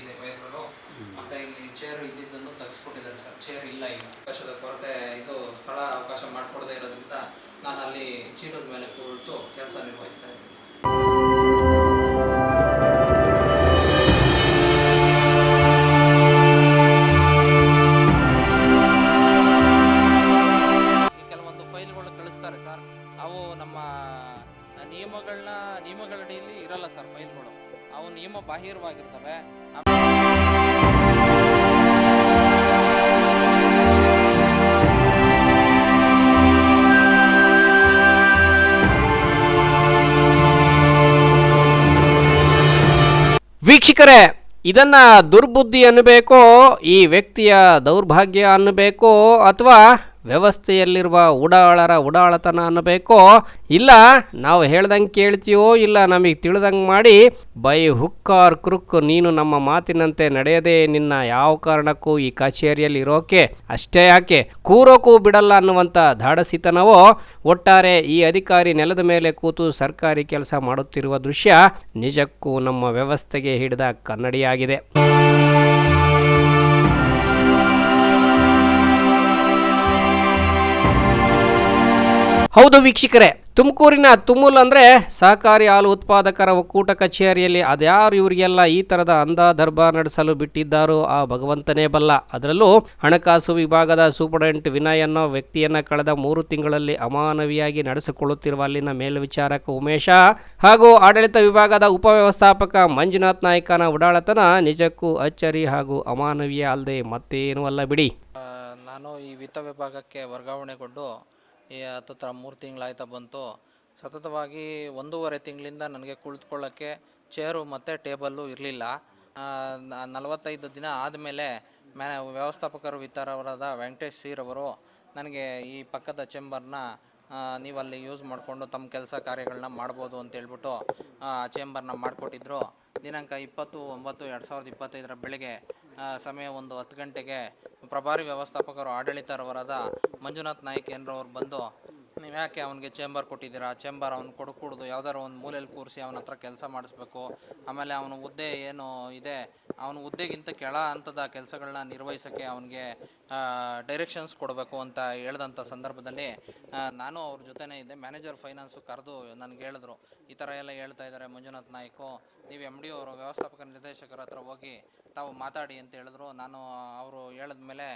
ಇದೆ ವೈರ್ಗಳು ಮತ್ತೆ ಇಲ್ಲಿ ಚೇರ್ ಇದ್ದಿದ್ದನ್ನು ತೆಗೆಸ್ಕೊಟ್ಟಿದ್ದಾರೆ ಸರ್. ಚೇರ್ ಇಲ್ಲ ಈಗ. ಅವಕಾಶದ ಕೊರತೆ ಇದು ಸ್ಥಳ ಅವಕಾಶ ಮಾಡಿಕೊಡದೇ ಇರೋದ್ರಿಂದ ನಾನು ಅಲ್ಲಿ ಚೀಲದ ಮೇಲೆ ಕುಳಿತು ಕೆಲಸ ನಿರ್ವಹಿಸ್ತಾ ಇದ್ದೀನಿ ಸರ್. ಕೆಲವೊಂದು ಫೈಲ್ಗಳು ಕಳಿಸ್ತಾರೆ ಸರ್. ಅವು ನಮ್ಮ ನಿಯಮಗಳನ್ನ ನಿಯಮಗಳಡಿಯಲ್ಲಿ ಇರಲ್ಲ ಸರ್ ಫೈಲ್ಗಳು. ಅವು ನಿಯಮ ಬಾಹಿರವಾಗಿರ್ತವೆ. ವೀಕ್ಷಕರೇ ಇದನ್ನ ದುರ್ಬುದ್ಧಿ ಅನ್ನಬೇಕೋ ಈ ವ್ಯಕ್ತಿಯ ದೌರ್ಭಾಗ್ಯ ಅನ್ನಬೇಕೋ ಅಥವಾ ವ್ಯವಸ್ಥೆಯಲ್ಲಿರುವ ಉಡಾಳರ ಉಡಾಳತನ ಅನ್ನಬೇಕೋ? ಇಲ್ಲ, ನಾವು ಹೇಳ್ದಂಗೆ ಕೇಳ್ತೀವೋ ಇಲ್ಲ, ನಮಗೆ ತಿಳಿದಂಗೆ ಮಾಡಿ. ಬೈ ಹುಕ್ಕಾರ್ ಕ್ರುಕ್, ನೀನು ನಮ್ಮ ಮಾತಿನಂತೆ ನಡೆಯದೆ ನಿನ್ನ ಯಾವ ಕಾರಣಕ್ಕೂ ಈ ಕಚೇರಿಯಲ್ಲಿ ಇರೋಕೆ? ಅಷ್ಟೇ ಯಾಕೆ? ಕೂರೋಕ್ಕೂ ಬಿಡಲ್ಲ ಅನ್ನುವಂಥ ಧಾಡಸಿತನವೋ? ಒಟ್ಟಾರೆ ಈ ಅಧಿಕಾರಿ ನೆಲದ ಮೇಲೆ ಕೂತು ಸರ್ಕಾರಿ ಕೆಲಸ ಮಾಡುತ್ತಿರುವ ದೃಶ್ಯ ನಿಜಕ್ಕೂ ನಮ್ಮ ವ್ಯವಸ್ಥೆಗೆ ಹಿಡಿದ ಕನ್ನಡಿಯಾಗಿದೆ. ಹೌದು ವೀಕ್ಷಕರೇ, ತುಮಕೂರಿನ ತುಮುಲ್ ಅಂದರೆ ಸಹಕಾರಿ ಹಾಲು ಉತ್ಪಾದಕರ ಒಕ್ಕೂಟ ಕಚೇರಿಯಲ್ಲಿ ಅದ್ಯಾರು ಇವರಿಗೆಲ್ಲ ಈ ಥರದ ಅಂದ ದರ್ಬಾರ್ ನಡೆಸಲು ಬಿಟ್ಟಿದ್ದಾರೋ ಆ ಭಗವಂತನೇ ಬಲ್ಲ. ಅದರಲ್ಲೂ ಹಣಕಾಸು ವಿಭಾಗದ ಸೂಪರ್ಡೆಂಟ್ ವಿನಯ್ ಅನ್ನೋ ವ್ಯಕ್ತಿಯನ್ನು ಕಳೆದ ಮೂರು ತಿಂಗಳಲ್ಲಿ ಅಮಾನವಿಯಾಗಿ ನಡೆಸಿಕೊಳ್ಳುತ್ತಿರುವ ಅಲ್ಲಿನ ಮೇಲ್ವಿಚಾರಕ ಉಮೇಶ ಹಾಗೂ ಆಡಳಿತ ವಿಭಾಗದ ಉಪವ್ಯವಸ್ಥಾಪಕ ಮಂಜುನಾಥ್ ನಾಯ್ಕನ ಉಡಾಳತನ ನಿಜಕ್ಕೂ ಅಚ್ಚರಿ ಹಾಗೂ ಅಮಾನವೀಯ ಅಲ್ಲದೆ ಮತ್ತೇನೂ ಅಲ್ಲ ಬಿಡಿ. ನಾನು ಈ ವಿತ್ತ ವಿಭಾಗಕ್ಕೆ ವರ್ಗಾವಣೆಗೊಂಡು ಈ ಹತ್ತತ್ರ ಮೂರು ತಿಂಗಳಾಯ್ತಾ ಬಂತು. ಸತತವಾಗಿ ಒಂದೂವರೆ ತಿಂಗಳಿಂದ ನನಗೆ ಕುಳಿತುಕೊಳ್ಳೋಕ್ಕೆ ಚೇರು ಮತ್ತು ಟೇಬಲ್ಲು ಇರಲಿಲ್ಲ. ನಲವತ್ತೈದು ದಿನ ಆದಮೇಲೆ ಮ್ಯಾ, ವ್ಯವಸ್ಥಾಪಕರು ವಿತರವರಾದ ವೆಂಕಟೇಶ್ ಸೀರವರು ನನಗೆ ಈ ಪಕ್ಕದ ಚೇಂಬರ್ನ ನೀವು ಅಲ್ಲಿ ಯೂಸ್ ಮಾಡಿಕೊಂಡು ತಮ್ಮ ಕೆಲಸ ಕಾರ್ಯಗಳನ್ನ ಮಾಡ್ಬೋದು ಅಂತ ಹೇಳ್ಬಿಟ್ಟು, ಆ, ಚೇಂಬರ್ನ ಮಾಡಿಕೊಟ್ಟಿದ್ರು. ದಿನಾಂಕ ಇಪ್ಪತ್ತು ಒಂಬತ್ತು ಎರಡು ಸಾವಿರದ ಇಪ್ಪತ್ತೈದರ ಬೆಳಗ್ಗೆ ಸಮಯ ಒಂದು ಹತ್ತು ಗಂಟೆಗೆ ಪ್ರಭಾರಿ ವ್ಯವಸ್ಥಾಪಕರು ಆಡಳಿತರವರಾದ ಮಂಜುನಾಥ್ ನಾಯ್ಕ್ ಏನ್ರವ್ರು ಬಂದು, ನೀವು ಯಾಕೆ ಅವನಿಗೆ ಚೇಂಬರ್ ಕೊಟ್ಟಿದ್ದೀರಾ? ಚೇಂಬರ್ ಅವ್ನು ಕೊಡಕೂಡ್ದು ಯಾವ್ದಾರು ಒಂದು ಮೂಲೆಯಲ್ಲಿ ಕೂರಿಸಿ ಅವನ ಹತ್ರ ಕೆಲಸ ಮಾಡಿಸ್ಬೇಕು. ಆಮೇಲೆ ಅವನ ಹುದ್ದೆ ಏನು ಇದೆ? ಅವನ ಹುದ್ದೆಗಿಂತ ಕೆಳ ಹಂತದ ಕೆಲಸಗಳನ್ನ ನಿರ್ವಹಿಸೋಕ್ಕೆ ಅವನಿಗೆ ಡೈರೆಕ್ಷನ್ಸ್ ಕೊಡಬೇಕು ಅಂತ ಹೇಳ್ದಂಥ ಸಂದರ್ಭದಲ್ಲಿ ನಾನು ಅವ್ರ ಜೊತೆನೇ ಇದ್ದೆ. ಮ್ಯಾನೇಜರ್ ಫೈನಾನ್ಸು ಕರೆದು ನನಗೆ ಹೇಳಿದ್ರು, ಈ ಥರ ಎಲ್ಲ ಹೇಳ್ತಾ ಇದ್ದಾರೆ ಮಂಜುನಾಥ್ ನಾಯ್ಕು. ನೀವು ಎಂ ಡಿ ಅವರು, ವ್ಯವಸ್ಥಾಪಕ ನಿರ್ದೇಶಕರ ಹತ್ರ ಹೋಗಿ ತಾವು ಮಾತಾಡಿ ಅಂತ ಹೇಳಿದ್ರು. ನಾನು ಅವರು ಹೇಳಿದ ಮೇಲೆ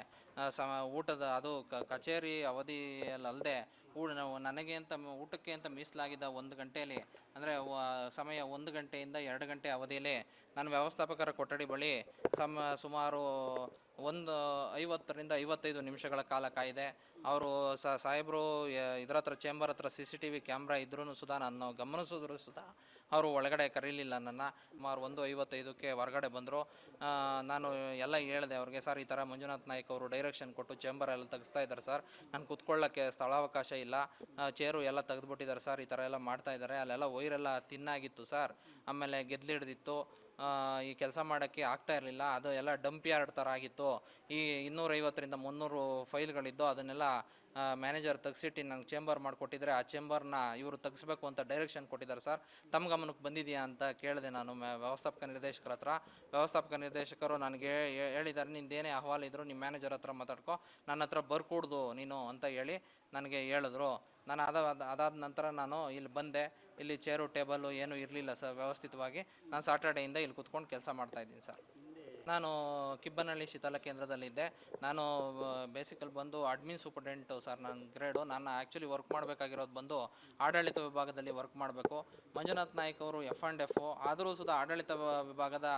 ಸಮ ಊಟದ, ಅದು ಕಚೇರಿ ಅವಧಿಯಲ್ಲದೆ ಊಟ ನನಗೆ ಅಂತ, ಊಟಕ್ಕೆ ಅಂತ ಮೀಸಲಾಗಿದ್ದ ಒಂದು ಗಂಟೆಯಲ್ಲಿ ಅಂದರೆ ಸಮಯ ಒಂದು ಗಂಟೆಯಿಂದ ಎರಡು ಗಂಟೆ ಅವಧಿಯಲ್ಲಿ ನಾನು ವ್ಯವಸ್ಥಾಪಕರ ಕೊಠಡಿ ಬಳಿ ಸಮ, ಸುಮಾರು ಒಂದು ಐವತ್ತರಿಂದ ಐವತ್ತೈದು ನಿಮಿಷಗಳ ಕಾಲ ಕಾಯಿದೆ. ಅವರು ಸ, ಸಾಹೇಬರು ಇದ್ರ ಹತ್ರ ಚೇಂಬರ್ ಹತ್ರ C C T V camera ಇದ್ರೂ ಸುಧಾ ನಾನು ಗಮನಿಸಿದ್ರು ಸುಧಾ ಅವರು ಒಳಗಡೆ ಕರೀಲಿಲ್ಲ ನನ್ನ. ಸುಮಾರು ಒಂದು ಐವತ್ತೈದಕ್ಕೆ ಹೊರಗಡೆ ಬಂದರು. ನಾನು ಎಲ್ಲ ಹೇಳಿದೆ ಅವ್ರಿಗೆ, ಸರ್, ಈ ಥರ ಮಂಜುನಾಥ್ ನಾಯ್ಕ್ ಅವರು ಡೈರೆಕ್ಷನ್ ಕೊಟ್ಟು ಚೇಂಬರ್ ಎಲ್ಲ ತೆಗಿಸ್ತಾ ಇದ್ದಾರೆ ಸರ್. ನಾನು ಕುತ್ಕೊಳ್ಳೋಕ್ಕೆ ಸ್ಥಳಾವಕಾಶ ಇಲ್ಲ. ಚೇರು ಎಲ್ಲ ತೆಗೆದುಬಿಟ್ಟಿದ್ದಾರೆ ಸರ್. ಈ ಥರ ಎಲ್ಲ ಮಾಡ್ತಾ ಇದ್ದಾರೆ. ಅಲ್ಲೆಲ್ಲ ವೈರೆಲ್ಲ ತಿನ್ನಾಗಿತ್ತು ಸರ್. ಆಮೇಲೆ ಗೆದ್ಲಿಡ್ದಿತ್ತು ಆ, ಈ ಕೆಲಸ ಮಾಡೋಕ್ಕೆ ಆಗ್ತಾ ಇರಲಿಲ್ಲ. ಅದು ಎಲ್ಲ ಡಂಪ್ ಯಾರ್ಡ್ ಥರ ಆಗಿತ್ತು. ಈ ಇನ್ನೂರೈವತ್ತರಿಂದ ಮುನ್ನೂರು ಫೈಲ್ಗಳಿದ್ದು ಅದನ್ನೆಲ್ಲ ಮ್ಯಾನೇಜರ್ ತೆಗ್ಸಿಟ್ಟು ನಂಗೆ ಚೇಂಬರ್ ಮಾಡಿಕೊಟ್ಟಿದ್ರೆ ಆ ಚೇಂಬರ್ನ ಇವರು ತೆಗ್ಸ್ಬೇಕು ಅಂತ ಡೈರೆಕ್ಷನ್ ಕೊಟ್ಟಿದ್ದಾರೆ ಸರ್. ತಮ್ಮ ಗಮನಕ್ಕೆ ಬಂದಿದೆಯಾ ಅಂತ ಕೇಳಿದೆ ನಾನು ವ್ಯವಸ್ಥಾಪಕ ನಿರ್ದೇಶಕರ ಹತ್ರ. ವ್ಯವಸ್ಥಾಪಕ ನಿರ್ದೇಶಕರು ನನಗೆ ಹೇಳಿದ್ದಾರೆ ನಿಂದೇನೇ ಅಹವಾಲು ಇದ್ದರು ನಿಮ್ಮ ಮ್ಯಾನೇಜರ್ ಹತ್ರ ಮಾತಾಡ್ಕೊ. ನನ್ನ ಹತ್ರ ಬರ್ಕೂಡ್ದು ನೀನು ಅಂತ ಹೇಳಿ ನನಗೆ ಹೇಳಿದ್ರು. ನಾನು ಅದಾದ ಅದ- ಅದಾದ ನಂತರ ನಾನು ಇಲ್ಲಿ ಬಂದೆ. ಇಲ್ಲಿ ಚೇರು ಟೇಬಲು ಏನೂ ಇರಲಿಲ್ಲ ಸರ್ ವ್ಯವಸ್ಥಿತವಾಗಿ. ನಾನು ಸಾಟರ್ಡೆಯಿಂದ ಇಲ್ಲಿ ಕುತ್ಕೊಂಡು ಕೆಲಸ ಮಾಡ್ತಾ ಇದ್ದೀನಿ ಸರ್ ನಾನು ಕಿಬ್ಬನಹಳ್ಳಿ ಶೀತಲ ಕೇಂದ್ರದಲ್ಲಿದ್ದೆ. ನಾನು ಬೇಸಿಕಲ್ ಬಂದು ಅಡ್ಮಿನ್ ಸೂಪರ್ಡೆಂಟು ಸರ್ ನನ್ನ ಗ್ರೇಡು ನಾನು ಆ್ಯಕ್ಚುಲಿ ವರ್ಕ್ ಮಾಡಬೇಕಾಗಿರೋದು ಬಂದು ಆಡಳಿತ ವಿಭಾಗದಲ್ಲಿ ವರ್ಕ್ ಮಾಡಬೇಕು. ಮಂಜುನಾಥ್ ನಾಯ್ಕ್ ಅವರು ಎಫ್ ಆ್ಯಂಡ್ ಎಫ್ ಆದರೂ ಸುದ ಆಡಳಿತ ವಿಭಾಗದ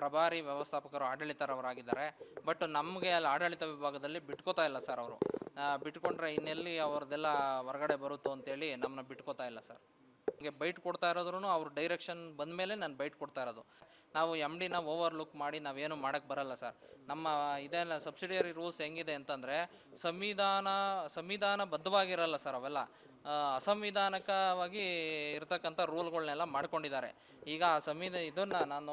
ಪ್ರಭಾರಿ ವ್ಯವಸ್ಥಾಪಕರು ಆಡಳಿತರವರಾಗಿದ್ದಾರೆ. ಬಟ್ ನಮಗೆ ಅಲ್ಲಿ ಆಡಳಿತ ವಿಭಾಗದಲ್ಲಿ ಬಿಟ್ಕೋತಾ ಇಲ್ಲ ಸರ್ ಅವರು. ಬಿಟ್ಕೊಂಡ್ರೆ ಇನ್ನೆಲ್ಲಿ ಅವ್ರದ್ದೆಲ್ಲ ಹೊರಗಡೆ ಬರುತ್ತೋ ಅಂತೇಳಿ ನಮ್ಮನ್ನ ಬಿಟ್ಕೋತಾ ಇಲ್ಲ ಸರ್ ಬೈಟ್ ಕೊಡ್ತಾ ಇರೋದ್ರೂ ಅವ್ರ ಡೈರೆಕ್ಷನ್ ಬಂದ ಮೇಲೆ ನಾನು ಬೈಟ್ ಕೊಡ್ತಾ ಇರೋದು. ನಾವು ಎಂ ಡಿನ ಓವರ್ಲುಕ್ ಮಾಡಿ ನಾವೇನು ಮಾಡೋಕ್ಕೆ ಬರಲ್ಲ ಸರ್ ನಮ್ಮ ಇದೆಲ್ಲ ಸಬ್ಸಿಡಿಯರಿ ರೂಲ್ಸ್ ಹೆಂಗಿದೆ ಅಂತಂದರೆ ಸಂವಿಧಾನ ಸಂವಿಧಾನ ಬದ್ಧವಾಗಿರಲ್ಲ ಸರ್ ಅವೆಲ್ಲ ಅಸಂವಿಧಾನಕವಾಗಿ ಇರತಕ್ಕಂಥ ರೂಲ್ಗಳನ್ನೆಲ್ಲ ಮಾಡ್ಕೊಂಡಿದ್ದಾರೆ. ಈಗ ಆ ಸಂವಿಧ, ಇದನ್ನು ನಾನು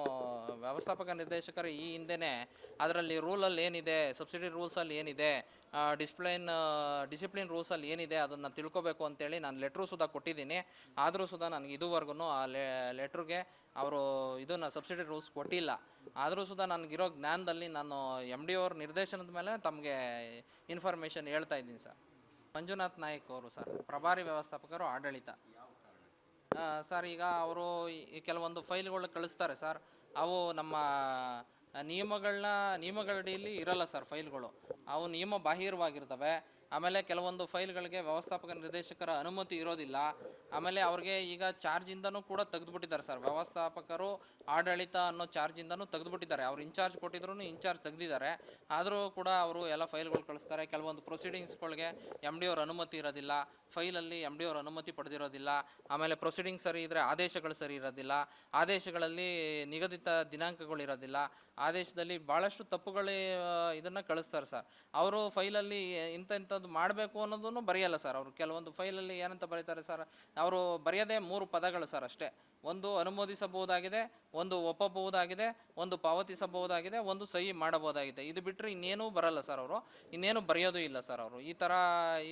ವ್ಯವಸ್ಥಾಪಕ ನಿರ್ದೇಶಕರು ಈ ಹಿಂದೆನೇ ಅದರಲ್ಲಿ ರೂಲಲ್ಲಿ ಏನಿದೆ ಸಬ್ಸಿಡಿ ರೂಲ್ಸಲ್ಲಿ ಏನಿದೆ ಡಿಸ್ಪ್ಲೈನ್ ಡಿಸಿಪ್ಲಿನ್ ರೂಲ್ಸಲ್ಲಿ ಏನಿದೆ ಅದನ್ನು ತಿಳ್ಕೊಬೇಕು ಅಂತೇಳಿ ನಾನು ಲೆಟ್ರು ಸುಧಾ ಕೊಟ್ಟಿದ್ದೀನಿ. ಆದರೂ ಸುಧಾ ನನಗೆ ಇದುವರೆಗೂ ಆ ಲೆಟ್ರಿಗೆ ಅವರು ಇದನ್ನು ಸಬ್ಸಿಡಿ ರೂಲ್ಸ್ ಕೊಟ್ಟಿಲ್ಲ. ಆದರೂ ಸುಧಾ ನನಗಿರೋ ಜ್ಞಾನದಲ್ಲಿ ನಾನು ಎಂ ಡಿ ಅವ್ರ ನಿರ್ದೇಶನದ ಮೇಲೆ ತಮಗೆ ಇನ್ಫಾರ್ಮೇಷನ್ ಹೇಳ್ತಾ ಇದ್ದೀನಿ ಸರ್. ಮಂಜುನಾಥ್ ನಾಯಕ್ ಅವರು ಸರ್, ಪ್ರಭಾರಿ ವ್ಯವಸ್ಥಾಪಕರು ಆಡಳಿತ. ಸರ್ ಈಗ ಅವರು ಕೆಲವೊಂದು ಫೈಲ್ಗಳು ಕಳಿಸ್ತಾರೆ ಸರ್. ಅವು ನಮ್ಮ ನಿಯಮಗಳನ್ನ ನಿಯಮಗಳಡಿಯಲ್ಲಿ ಇರಲ್ಲ ಸರ್ ಫೈಲ್ಗಳು. ಅವು ನಿಯಮ ಬಾಹಿರವಾಗಿರ್ತವೆ. ಆಮೇಲೆ ಕೆಲವೊಂದು ಫೈಲ್ಗಳಿಗೆ ವ್ಯವಸ್ಥಾಪಕ ನಿರ್ದೇಶಕರ ಅನುಮತಿ ಇರೋದಿಲ್ಲ. ಆಮೇಲೆ ಅವ್ರಿಗೆ ಈಗ ಚಾರ್ಜಿಂದನೂ ಕೂಡ ತೆಗೆದುಬಿಟ್ಟಿದ್ದಾರೆ ಸರ್. ವ್ಯವಸ್ಥಾಪಕರು, ಆಡಳಿತ ಅನ್ನೋ ಚಾರ್ಜಿಂದನೂ ತೆಗೆದುಬಿಟ್ಟಿದ್ದಾರೆ. ಅವ್ರು ಇನ್ಚಾರ್ಜ್ ಕೊಟ್ಟಿದ್ರು ಇನ್ಚಾರ್ಜ್ ತೆಗೆದಿದ್ದಾರೆ. ಆದರೂ ಕೂಡ ಅವರು ಎಲ್ಲ ಫೈಲ್ಗಳು ಕಳಿಸ್ತಾರೆ. ಕೆಲವೊಂದು ಪ್ರೊಸೀಡಿಂಗ್ಸ್ಗಳಿಗೆ ಎಂ ಡಿ ಅವ್ರ ಅನುಮತಿ ಇರೋದಿಲ್ಲ. ಫೈಲಲ್ಲಿ ಎಂ ಡಿ ಅವ್ರ ಅನುಮತಿ ಪಡೆದಿರೋದಿಲ್ಲ. ಆಮೇಲೆ ಪ್ರೊಸೀಡಿಂಗ್ ಸರಿ ಇದ್ದರೆ ಆದೇಶಗಳು ಸರಿ ಇರೋದಿಲ್ಲ. ಆದೇಶಗಳಲ್ಲಿ ನಿಗದಿತ ದಿನಾಂಕಗಳು ಇರೋದಿಲ್ಲ. ಆದೇಶದಲ್ಲಿ ಭಾಳಷ್ಟು ತಪ್ಪುಗಳೇ ಇದನ್ನು ಕಳಿಸ್ತಾರೆ ಸರ್. ಅವರು ಫೈಲಲ್ಲಿ ಇಂಥ ಇಂಥದ್ದು ಮಾಡಬೇಕು ಅನ್ನೋದನ್ನು ಬರೆಯಲ್ಲ ಸರ್ ಅವರು. ಕೆಲವೊಂದು ಫೈಲಲ್ಲಿ ಏನಂತ ಬರೀತಾರೆ ಸರ್, ಅವರು ಬರೆಯೋದೇ ಮೂರು ಪದಗಳು ಸರ್ ಅಷ್ಟೇ. ಒಂದು ಅನುಮೋದಿಸಬಹುದಾಗಿದೆ, ಒಂದು ಒಪ್ಪಬಹುದಾಗಿದೆ, ಒಂದು ಪಾವತಿಸಬಹುದಾಗಿದೆ, ಒಂದು ಸಹಿ ಮಾಡಬಹುದಾಗಿದೆ. ಇದು ಬಿಟ್ಟರೆ ಇನ್ನೇನೂ ಬರಲ್ಲ ಸರ್ ಅವರು. ಇನ್ನೇನು ಬರೆಯೋದು ಇಲ್ಲ ಸರ್ ಅವರು. ಈ ಥರ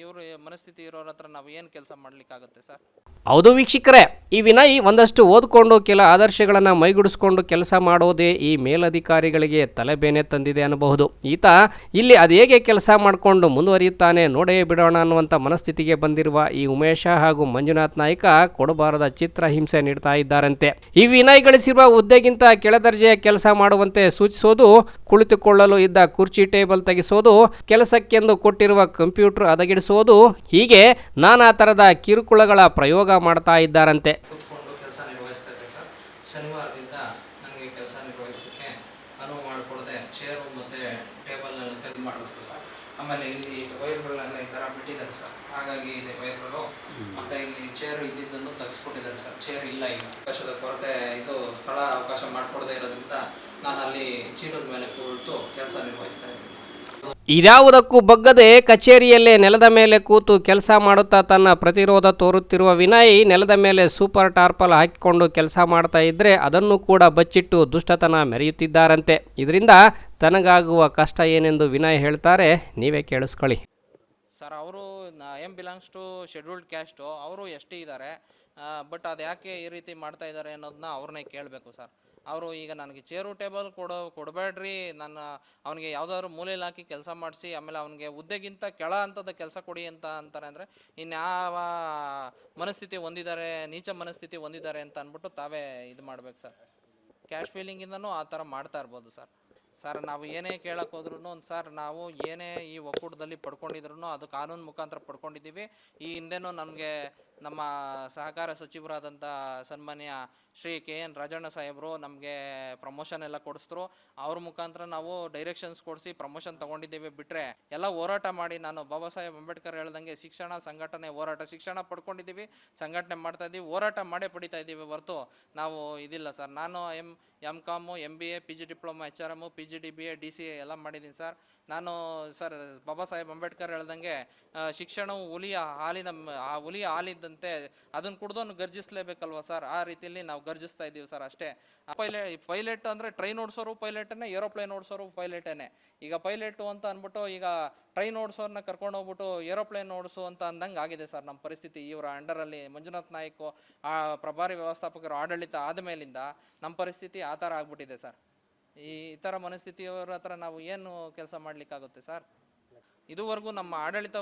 ಇವರು ಮನಸ್ಥಿತಿ ಇರೋರ ಹತ್ರ ನಾವು ಏನು ಕೆಲಸ ಮಾಡಲಿಕ್ಕಾಗುತ್ತೆ ಸರ್? ಹೌದು ವೀಕ್ಷಕರೇ, ಈ ವಿನಯ್ ಒಂದಷ್ಟು ಓದ್ಕೊಂಡು ಕೆಲ ಆದರ್ಶಗಳನ್ನು ಮೈಗೂಡಿಸ್ಕೊಂಡು ಕೆಲಸ ಮಾಡೋದೇ ಈ ಮೇಲಧಿಕಾರಿಗಳಿಗೆ ತಲೆಬೇನೆ ತಂದಿದೆ ಅನ್ನಬಹುದು. ಈತ ಇಲ್ಲಿ ಅದು ಹೇಗೆ ಕೆಲಸ ಮಾಡಿಕೊಂಡು ಮುಂದುವರಿಯುತ್ತಾನೆ ನೋಡೇ ಬಿಡೋಣ ಅನ್ನುವಂಥ ಮನಸ್ಥಿತಿಗೆ ಬಂದಿರುವ ಈ ಉಮೇಶ ಹಾಗೂ ಮಂಜುನಾಥ್ ನಾಯ್ಕ ಕೊಡಬಾರದ ಚಿತ್ರ ಹಿಂಸೆ ನೀಡ್ತಾ ಇದ್ದಾರಂತೆ. ಈ ವಿನಯ್ ಗಳಿಸಿರುವ ಹುದ್ದೆಗಿಂತ ಕೆಳದರ್ಜೆಯ ಕೆಲಸ ಮಾಡುವಂತೆ ಸೂಚಿಸೋದು, ಕುಳಿತುಕೊಳ್ಳಲು ಇದ್ದ ಕುರ್ಚಿ ಟೇಬಲ್ ತೆಗೆಸೋದು, ಕೆಲಸಕ್ಕೆಂದು ಕೊಟ್ಟಿರುವ ಕಂಪ್ಯೂಟರ್ ಹದಗಿಡಿಸೋದು, ಹೀಗೆ ನಾನಾ ತರದ ಕಿರುಕುಳಗಳ ಪ್ರಯೋಗ ಮಾಡ್ತಾ ಇದ್ದಾರಂತೆ. ಆಮೇಲೆ ಇಲ್ಲಿ ವೈರ್ಗಳನ್ನೆಲ್ಲ ಈ ಥರ ಬಿಟ್ಟಿದ್ದಾರೆ ಸರ್. ಹಾಗಾಗಿ ಇಲ್ಲಿ ವೈರ್ಗಳು ಮತ್ತೆ ಇಲ್ಲಿ ಚೇರ್ ಇದ್ದಿದ್ದನ್ನು ತೆಗೆಸ್ಕೊಟ್ಟಿದ್ದಾರೆ ಸರ್. ಚೇರ್ ಇಲ್ಲ ಈಗ. ಅವಕಾಶದ ಕೊರತೆ ಇದು ಸ್ಥಳ ಅವಕಾಶ ಮಾಡಿಕೊಡದೇ ಇರೋದ್ರಿಂದ ನಾನು ಅಲ್ಲಿ ಚೀಲದ ಮೇಲೆ ಕೂತು ಕೆಲಸ ನಿರ್ವಹಿಸ್ತಾ ಇದ್ದೀನಿ ಸರ್. ಇದ್ಯಾವುದಕ್ಕೂ ಬಗ್ಗದೆ ಕಚೇರಿಯಲ್ಲೇ ನೆಲದ ಮೇಲೆ ಕೂತು ಕೆಲಸ ಮಾಡುತ್ತಾ ತನ್ನ ಪ್ರತಿರೋಧ ತೋರುತ್ತಿರುವ ವಿನಯ್ ನೆಲದ ಮೇಲೆ ಸೂಪರ್ ಟಾರ್ಪಲ್ ಹಾಕಿಕೊಂಡು ಕೆಲಸ ಮಾಡ್ತಾ ಇದ್ರೆ ಅದನ್ನು ಕೂಡ ಬಚ್ಚಿಟ್ಟು ದುಷ್ಟತನ ಮೆರೆಯುತ್ತಿದ್ದಾರಂತೆ. ಇದರಿಂದ ತನಗಾಗುವ ಕಷ್ಟ ಏನೆಂದು ವಿನಯ್ ಹೇಳ್ತಾರೆ, ನೀವೇ ಕೇಳಿಸ್ಕೊಳ್ಳಿ. ಸರ್, ಅವರು M belongs to scheduled caste ಅವರು ಎಸ್ ಟಿ ಇದ್ದಾರೆ. ಬಟ್ ಅದು ಯಾಕೆ ಈ ರೀತಿ ಮಾಡ್ತಾ ಇದ್ದಾರೆ ಅನ್ನೋದನ್ನ ಅವ್ರನ್ನೇ ಕೇಳಬೇಕು ಸರ್ ಅವರು ಈಗ ನನಗೆ ಚೇರು ಟೇಬಲ್ ಕೊಡೋ, ಕೊಡಬೇಡ್ರಿ. ನನ್ನ ಅವನಿಗೆ ಯಾವುದಾದ್ರು ಮೂಲೆಯಲ್ಲಿ ಹಾಕಿ ಕೆಲಸ ಮಾಡಿಸಿ, ಆಮೇಲೆ ಅವನಿಗೆ ಹುದ್ದೆಗಿಂತ ಕೆಳ ಹಂತದ ಕೆಲಸ ಕೊಡಿ ಅಂತ ಅಂತಾರೆ ಅಂದರೆ ಇನ್ಯಾವ ಮನಸ್ಥಿತಿ ಹೊಂದಿದ್ದಾರೆ ನೀಚ ಮನಸ್ಥಿತಿ ಹೊಂದಿದ್ದಾರೆ ಅಂತ ಅಂದ್ಬಿಟ್ಟು ತಾವೇ ಇದು ಮಾಡ್ಬೇಕು ಸರ್ ಕ್ಯಾಶ್ ಫೀಲಿಂಗಿಂದನೂ ಆ ಥರ ಮಾಡ್ತಾ ಇರ್ಬೋದು ಸರ್ ಸರ್ ನಾವು ಏನೇ ಕೇಳಕ್ಕೆ ಒಂದು ಸರ್ ನಾವು ಏನೇ ಈ ಒಕ್ಕೂಟದಲ್ಲಿ ಪಡ್ಕೊಂಡಿದ್ರು ಅದು ಕಾನೂನು ಮುಖಾಂತರ ಪಡ್ಕೊಂಡಿದ್ದೀವಿ. ಈ ಹಿಂದೆನೂ ನಮಗೆ ನಮ್ಮ ಸಹಕಾರ ಸಚಿವರಾದಂಥ ಸನ್ಮಾನ್ಯ ಶ್ರೀ ಕೆ ಎನ್ ರಾಜಣ್ಣ ಸಾಹೇಬರು ನಮಗೆ ಪ್ರಮೋಷನ್ ಎಲ್ಲ ಕೊಡಿಸಿದ್ರು. ಅವ್ರ ಮುಖಾಂತರ ನಾವು ಡೈರೆಕ್ಷನ್ಸ್ ಕೊಡಿಸಿ ಪ್ರಮೋಷನ್ ತೊಗೊಂಡಿದ್ದೇವೆ. ಬಿಟ್ಟರೆ ಎಲ್ಲ ಹೋರಾಟ ಮಾಡಿ ನಾನು ಬಾಬಾ ಸಾಹೇಬ್ ಅಂಬೇಡ್ಕರ್ ಹೇಳ್ದಂಗೆ ಶಿಕ್ಷಣ ಸಂಘಟನೆ ಹೋರಾಟ ಶಿಕ್ಷಣ ಪಡ್ಕೊಂಡಿದ್ದೀವಿ. ಸಂಘಟನೆ ಮಾಡ್ತಾ ಇದ್ದೀವಿ. ಹೋರಾಟ ಮಾಡೇ ಪಡಿತಾ ಇದ್ದೀವಿ ಹೊರತು ನಾವು ಇದಿಲ್ಲ ಸರ್. ನಾನು M M com M B A P G diploma H R M P G D B A D C ಎಲ್ಲ ಮಾಡಿದ್ದೀನಿ ಸರ್. ನಾನು ಸರ್ ಬಾಬಾ ಸಾಹೇಬ್ ಅಂಬೇಡ್ಕರ್ ಹೇಳ್ದಂಗೆ ಶಿಕ್ಷಣವು ಹುಲಿಯ ಹಾಲಿನ ಆ ಹುಲಿಯ ಹಾಲಿದ್ದಂತೆ ಅದನ್ನು ಕುಡ್ದೋನು ಗರ್ಜಿಸ್ಲೇಬೇಕಲ್ವ ಸರ್? ಆ ರೀತಿಯಲ್ಲಿ ನಾವು ಗರ್ಜಿಸ್ತಾ ಇದ್ದೀವಿ ಸರ್ ಅಷ್ಟೇ. ಪೈಲೆ, ಪೈಲಟ್ ಅಂದರೆ ಟ್ರೈನ್ ಓಡಿಸೋರು ಪೈಲಟನ್ನೇ, ಏರೋಪ್ಲೇನ್ ಓಡಿಸೋರು ಪೈಲಟೇನೆ ಈಗ ಪೈಲಟು ಅಂತ ಅಂದ್ಬಿಟ್ಟು ಈಗ ಟ್ರೈನ್ ಓಡಿಸೋರನ್ನ ಕರ್ಕೊಂಡು ಹೋಗ್ಬಿಟ್ಟು ಏರೋಪ್ಲೇನ್ ಓಡಿಸು ಅಂತ ಅಂದಂಗೆ ಆಗಿದೆ ಸರ್ ನಮ್ಮ ಪರಿಸ್ಥಿತಿ. ಇವರ ಅಂಡರಲ್ಲಿ ಮಂಜುನಾಥ್ ನಾಯ್ಕು, ಆ, ಪ್ರಭಾರಿ ವ್ಯವಸ್ಥಾಪಕರು ಆಡಳಿತ ಆದ ಮೇಲಿಂದ ನಮ್ಮ ಪರಿಸ್ಥಿತಿ ಆ ಥರ ಆಗ್ಬಿಟ್ಟಿದೆ ಸರ್. ಈ ಥರ ಮನಸ್ಥಿತಿಯವರ ಹತ್ರ ನಾವು ಏನು ಕೆಲಸ ಮಾಡಲಿಕ್ಕಾಗುತ್ತೆ ಸರ್? ಇದುವರೆಗೂ ನಮ್ಮ ಆಡಳಿತ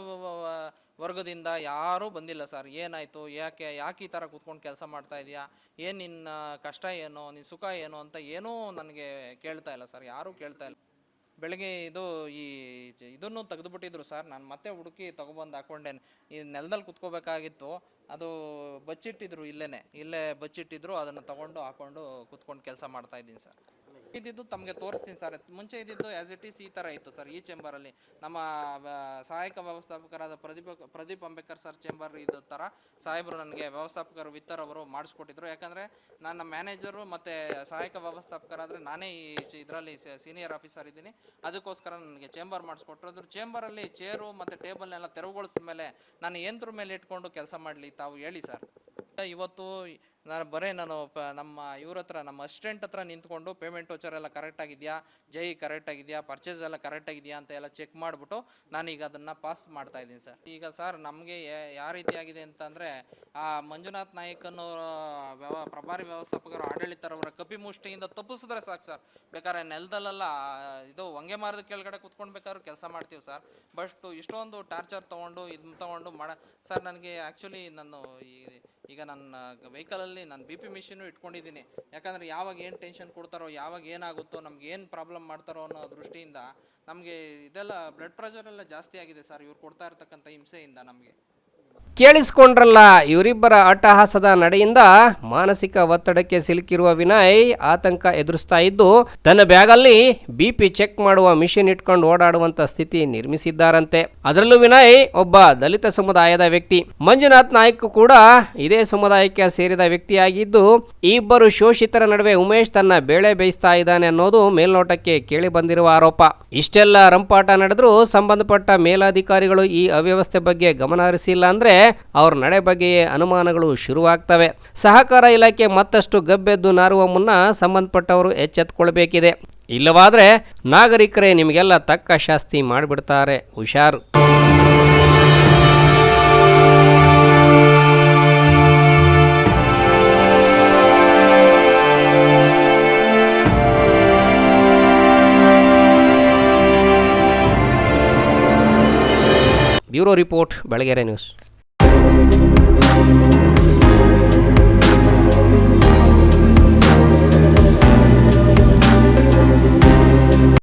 ವರ್ಗದಿಂದ ಯಾರೂ ಬಂದಿಲ್ಲ ಸರ್. ಏನಾಯಿತು? ಯಾಕೆ ಯಾಕೆ ಈ ಥರ ಕೂತ್ಕೊಂಡು ಕೆಲಸ ಮಾಡ್ತಾ ಇದೆಯಾ? ಏನು ನಿನ್ನ ಕಷ್ಟ ಏನು? ನಿನ್ನ ಸುಖ ಏನು ಅಂತ ಏನೂ ನನಗೆ ಕೇಳ್ತಾ ಇಲ್ಲ ಸರ್. ಯಾರೂ ಕೇಳ್ತಾ ಇಲ್ಲ. ಬೆಳಗ್ಗೆ ಇದು ಈ ಇದನ್ನು ತೆಗೆದುಬಿಟ್ಟಿದ್ರು ಸರ್. ನಾನು ಮತ್ತೆ ಹುಡುಕಿ ತೊಗೊಬಂದು ಹಾಕ್ಕೊಂಡೇನೆ ಈ ನೆಲದಲ್ಲಿ ಕುತ್ಕೋಬೇಕಾಗಿತ್ತು. ಅದು ಬಚ್ಚಿಟ್ಟಿದ್ರು ಇಲ್ಲೇ ಇಲ್ಲೇ ಬಚ್ಚಿಟ್ಟಿದ್ರು. ಅದನ್ನು ತಗೊಂಡು ಹಾಕೊಂಡು ಕೂತ್ಕೊಂಡು ಕೆಲಸ ಮಾಡ್ತಾ ಇದ್ದೀನಿ ಸರ್. ಇದ್ದಿದ್ದು ತಮಗೆ ತೋರಿಸ್ತೀನಿ ಸರ್. ಮುಂಚೆ ಇದ್ದಿದ್ದು ಆ್ಯಸ್ ಇಟ್ ಈಸ್ ಈ ಥರ ಇತ್ತು ಸರ್, ಈ ಚೇಂಬರಲ್ಲಿ ನಮ್ಮ ಸಹಾಯಕ ವ್ಯವಸ್ಥಾಪಕರಾದ ಪ್ರದೀಪ, ಪ್ರದೀಪ್ ಅಂಬೇಕರ್ ಸರ್ ಚೇಂಬರ್ ಇದ್ದ ಥರ ಸಾಹೇಬರು ನನಗೆ ವ್ಯವಸ್ಥಾಪಕರು, ವಿತ್ತರ್ ಅವರು ಮಾಡಿಸ್ಕೊಟ್ಟಿದ್ರು. ಯಾಕಂದರೆ ನನ್ನ ಮ್ಯಾನೇಜರು ಮತ್ತು ಸಹಾಯಕ ವ್ಯವಸ್ಥಾಪಕರಾದರೆ ನಾನೇ ಈ ಇದರಲ್ಲಿ ಸೀನಿಯರ್ ಆಫೀಸರ್ ಇದ್ದೀನಿ. ಅದಕ್ಕೋಸ್ಕರ ನನಗೆ ಚೇಂಬರ್ ಮಾಡಿಸ್ಕೊಟ್ರು. ಅದ್ರ ಚೇಂಬರಲ್ಲಿ ಚೇರು ಮತ್ತು ಟೇಬಲ್ನೆಲ್ಲ ತೆರವುಗೊಳಿಸಿದ ಮೇಲೆ ನಾನು ಯಂತ್ರ ಮೇಲೆ ಇಟ್ಕೊಂಡು ಕೆಲಸ ಮಾಡಲಿ ತಾವು ಹೇಳಿ ಸರ್. ಇವತ್ತು ನಾನು ಬರೇ ನಾನು ನಮ್ಮ ಇವ್ರ ಹತ್ರ, ನಮ್ಮ ಅಸಿಸ್ಟೆಂಟ್ ಹತ್ರ ನಿಂತ್ಕೊಂಡು ಪೇಮೆಂಟ್ ವೋಚರ್ ಎಲ್ಲ ಕರೆಕ್ಟ್ ಆಗಿದೆಯಾ? ಜೈ ಕರೆಕ್ಟ್ ಆಗಿದೆಯಾ? ಪರ್ಚೇಸ್ ಎಲ್ಲ ಕರೆಕ್ಟ್ ಆಗಿದೆಯಾ ಅಂತ ಎಲ್ಲ ಚೆಕ್ ಮಾಡಿಬಿಟ್ಟು ನಾನೀಗ ಅದನ್ನು ಪಾಸ್ ಮಾಡ್ತಾ ಇದ್ದೀನಿ ಸರ್ ಈಗ ಸರ್ ನಮಗೆ ಯಾವ ರೀತಿ ಆಗಿದೆ ಅಂತಂದರೆ, ಆ ಮಂಜುನಾಥ್ ನಾಯಕನೋ ವ್ಯವ, ಪ್ರಭಾರಿ ವ್ಯವಸ್ಥಾಪಕರು, ಆಡಳಿತರವರ ಕಪಿ ಮುಷ್ಟಿಯಿಂದ ತಪ್ಪಿಸಿದ್ರೆ ಸಾಕು ಸರ್ ಬೇಕಾದ್ರೆ ನೆಲದಲ್ಲೆಲ್ಲ ಇದು ಹೊಂಗೆ ಮಾರದ ಕೆಳಗಡೆ ಕುತ್ಕೊಂಡು ಬೇಕಾದ್ರೂ ಕೆಲಸ ಮಾಡ್ತೀವಿ ಸರ್ ಬಟ್ ಇಷ್ಟೊಂದು ಟಾರ್ಚರ್ ತೊಗೊಂಡು ಇದು ತೊಗೊಂಡು ಮಾಡ ಸರ್ ನನಗೆ ಆ್ಯಕ್ಚುಲಿ ನಾನು ಈ ಈಗ ನನ್ನ ವೆಹಿಕಲಲ್ಲಿ ನಾನು ಬಿ ಪಿ ಮಿಷಿನು ಇಟ್ಕೊಂಡಿದ್ದೀನಿ. ಯಾಕಂದರೆ ಯಾವಾಗ ಏನು ಟೆನ್ಷನ್ ಕೊಡ್ತಾರೋ, ಯಾವಾಗ ಏನಾಗುತ್ತೋ, ನಮ್ಗೆ ಏನು ಪ್ರಾಬ್ಲಮ್ ಮಾಡ್ತಾರೋ ಅನ್ನೋ ದೃಷ್ಟಿಯಿಂದ ನಮಗೆ ಇದೆಲ್ಲ ಬ್ಲಡ್ ಪ್ರೆಷರ್ ಎಲ್ಲ ಜಾಸ್ತಿ ಆಗಿದೆ ಸರ್ ಇವ್ರು ಕೊಡ್ತಾ ಇರ್ತಕ್ಕಂಥ ಹಿಂಸೆಯಿಂದ ನಮಗೆ. ಕೇಳಿಸ್ಕೊಂಡ್ರಲ್ಲ, ಇವರಿಬ್ಬರ ಅಟ್ಟಹಾಸದ ನಡೆಯಿಂದ ಮಾನಸಿಕ ಒತ್ತಡಕ್ಕೆ ಸಿಲುಕಿರುವ ವಿನಯ್ ಆತಂಕ ಎದುರಿಸ್ತಾ ಇದ್ದು, ತನ್ನ ಬ್ಯಾಗಲ್ಲಿ ಬಿ ಪಿ ಚೆಕ್ ಮಾಡುವ ಮಿಷಿನ್ ಇಟ್ಕೊಂಡು ಓಡಾಡುವಂತ ಸ್ಥಿತಿ ನಿರ್ಮಿಸಿದ್ದಾರಂತೆ. ಅದರಲ್ಲೂ ವಿನಯ್ ಒಬ್ಬ ದಲಿತ ಸಮುದಾಯದ ವ್ಯಕ್ತಿ. ಮಂಜುನಾಥ್ ನಾಯ್ಕ್ ಕೂಡ ಇದೇ ಸಮುದಾಯಕ್ಕೆ ಸೇರಿದ ವ್ಯಕ್ತಿಯಾಗಿದ್ದು, ಈ ಇಬ್ಬರು ಶೋಷಿತರ ನಡುವೆ ಉಮೇಶ್ ತನ್ನ ಬೇಳೆ ಬೇಯಿಸ್ತಾ ಇದ್ದಾನೆ ಅನ್ನೋದು ಮೇಲ್ನೋಟಕ್ಕೆ ಕೇಳಿ ಬಂದಿರುವ ಆರೋಪ. ಇಷ್ಟೆಲ್ಲ ರಂಪಾಟ ನಡೆದರೂ ಸಂಬಂಧಪಟ್ಟ ಮೇಲಾಧಿಕಾರಿಗಳು ಈ ಅವ್ಯವಸ್ಥೆ ಬಗ್ಗೆ ಗಮನ ಹರಿಸಿಲ್ಲ ಅಂದ್ರೆ ಅವ್ರ ನಡೆ ಬಗ್ಗೆಯೇ ಅನುಮಾನಗಳು ಶುರುವಾಗ್ತವೆ. ಸಹಕಾರ ಇಲಾಖೆ ಮತ್ತಷ್ಟು ಗಬ್ಬೆದ್ದು ನಾರುವ ಮುನ್ನ ಸಂಬಂಧಪಟ್ಟವರು ಎಚ್ಚೆತ್ಕೊಳ್ಬೇಕಿದೆ. ಇಲ್ಲವಾದ್ರೆ ನಾಗರಿಕರೇ ನಿಮಗೆಲ್ಲ ತಕ್ಕ ಶಾಸ್ತಿ ಮಾಡಿಬಿಡ್ತಾರೆ. ಹುಷಾರು. Bureau report, Belagere news.